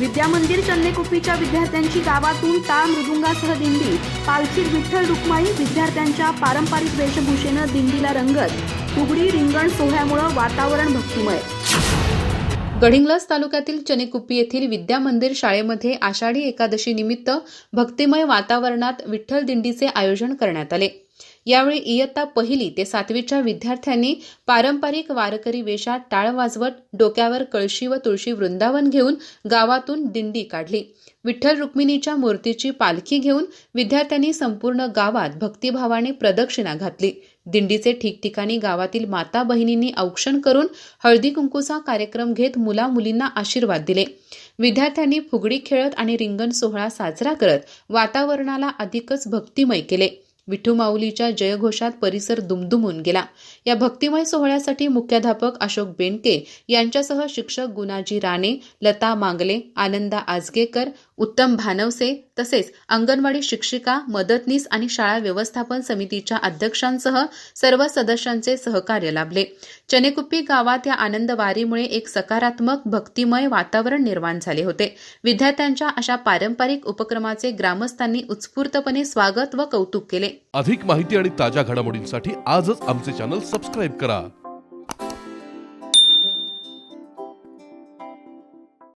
विद्यामंदिर चन्नेकुप्पीच्या विद्यार्थ्यांची गावातून टाळ मृदुंगासह दिंडी. पालखीत विठ्ठल रुक्माई विद्यार्थ्यांच्या पारंपरिक वेशभूषेनं दिंडीला रंगत. फुगडी रिंगण सोहळ्यामुळं वातावरण भक्तिमय. गडिंग्लज तालुक्यातील चनेकुप्पी येथील विद्यामंदिर शाळेमध्ये आषाढी एकादशी निमित्त भक्तिमय वातावरणात विठ्ठल दिंडीचे आयोजन करण्यात आले. यावेळी इयत्ता पहिली ते सातवीच्या विद्यार्थ्यांनी पारंपरिक वारकरी वेशात टाळ वाजवत डोक्यावर कळशी व तुळशी वृंदावन घेऊन गावातून दिंडी काढली. विठ्ठल रुक्मिणीच्या मूर्तीची पालखी घेऊन विद्यार्थ्यांनी संपूर्ण गावात भक्तिभावाने प्रदक्षिणा घातली. दिंडीचे ठिकठिकाणी गावातील माता बहिणींनी औक्षण करून हळदी कुंकूचा कार्यक्रम घेत मुला मुलींना आशीर्वाद दिले. विद्यार्थ्यांनी फुगडी खेळत आणि रिंगण सोहळा साजरा करत वातावरणाला अधिकच भक्तिमय केले. विठू माऊलीच्या जयघोषात परिसर दुमदुमून गेला. या भक्तिमय सोहळ्यासाठी मुख्याध्यापक अशोक बेंडके यांच्यासह शिक्षक गुणाजी राणे लता मांगले आनंदा आजगेकर उत्तम भानवसे तसेच अंगणवाडी शिक्षिका मदतनीस आणि शाळा व्यवस्थापन समितीच्या अध्यक्षांसह सर्व सदस्यांचे सहकार्य लाभले. चनेकुप्पी गावात या आनंद वारीमुळे एक सकारात्मक भक्तिमय वातावरण निर्माण झाले होते. विद्यार्थ्यांच्या अशा पारंपरिक उपक्रमाचे ग्रामस्थांनी उत्स्फूर्तपणे स्वागत व कौतुक केले. अधिक माहिती आणि ताज्या घडामोडींसाठी आजच आमचे चॅनल सबस्क्राईब करा.